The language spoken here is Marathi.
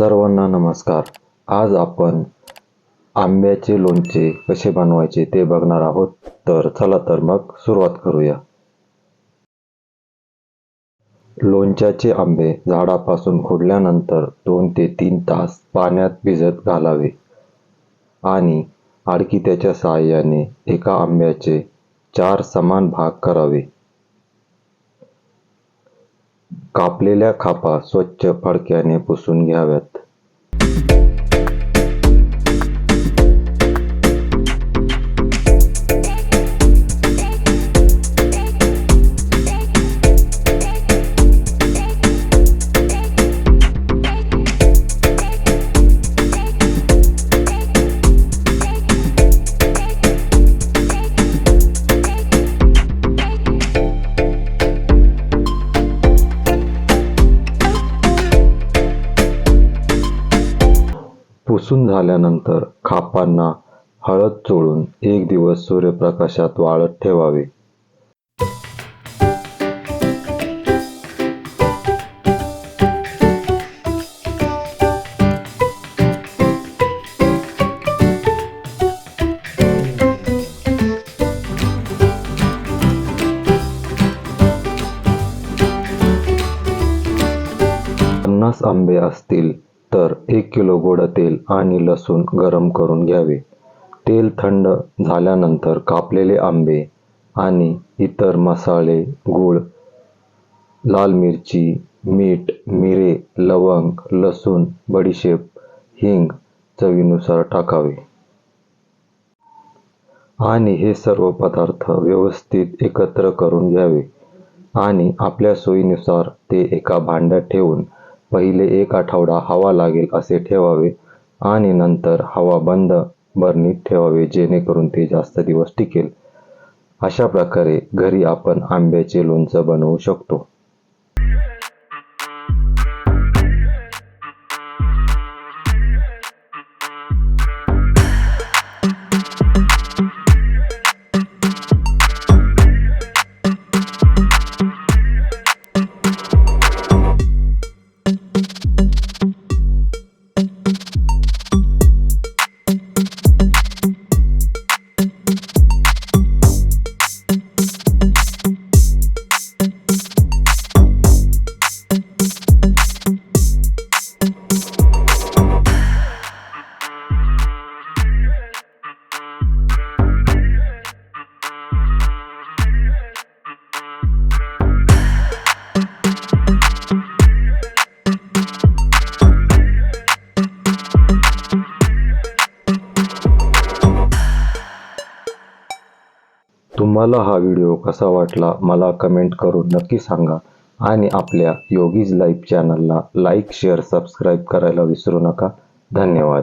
सर्वांना नमस्कार. आज आपण आंब्याचे लोणचे कसे बनवायचे ते बघणार आहोत. तर चला तर मग सुरुवात करूया. लोणच्याचे आंबे झाडापासून खोडल्यानंतर दोन ते तीन तास पाण्यात भिजत घालावे आणि आडकित्याच्या साहाय्याने एका आंब्याचे चार समान भाग करावे. कापलेल्या खापा स्वच्छ फडक्याने पुसून घ्याव्यात. पुसून झाल्यानंतर खापांना हळद चोळून एक दिवस सूर्यप्रकाशात वाळत ठेवावे. पन्नास आंबे असतील तर एक किलो गोड तेल आणि लसूण गरम करून घ्यावे. तेल थंड झाल्यानंतर कापलेले आंबे आणि इतर मसाले गूळ लाल मिरची मीठ मिरे लवंग लसूण बडीशेप हिंग चवीनुसार टाकावे. आणि हे सर्व पदार्थ व्यवस्थित एकत्र करून घ्यावे आणि आपल्या सोयीनुसार ते एका भांड्यात ठेवून पहिले एक आठवडा हवा लागेल असे ठेवावे आणि नंतर हवा बंद बरणीत ठेवावे जेणेकरून ते जास्त दिवस टिकेल. अशा प्रकारे घरी आपण आंब्याचे लोणचं बनवू शकतो. तुम्हाला हा व्हिडिओ कसा वाटला मला कमेंट करून नक्की सांगा. आणि आपल्या योगीज लाईफ चॅनलला लाईक शेअर सबस्क्राईब करायला विसरू नका. धन्यवाद.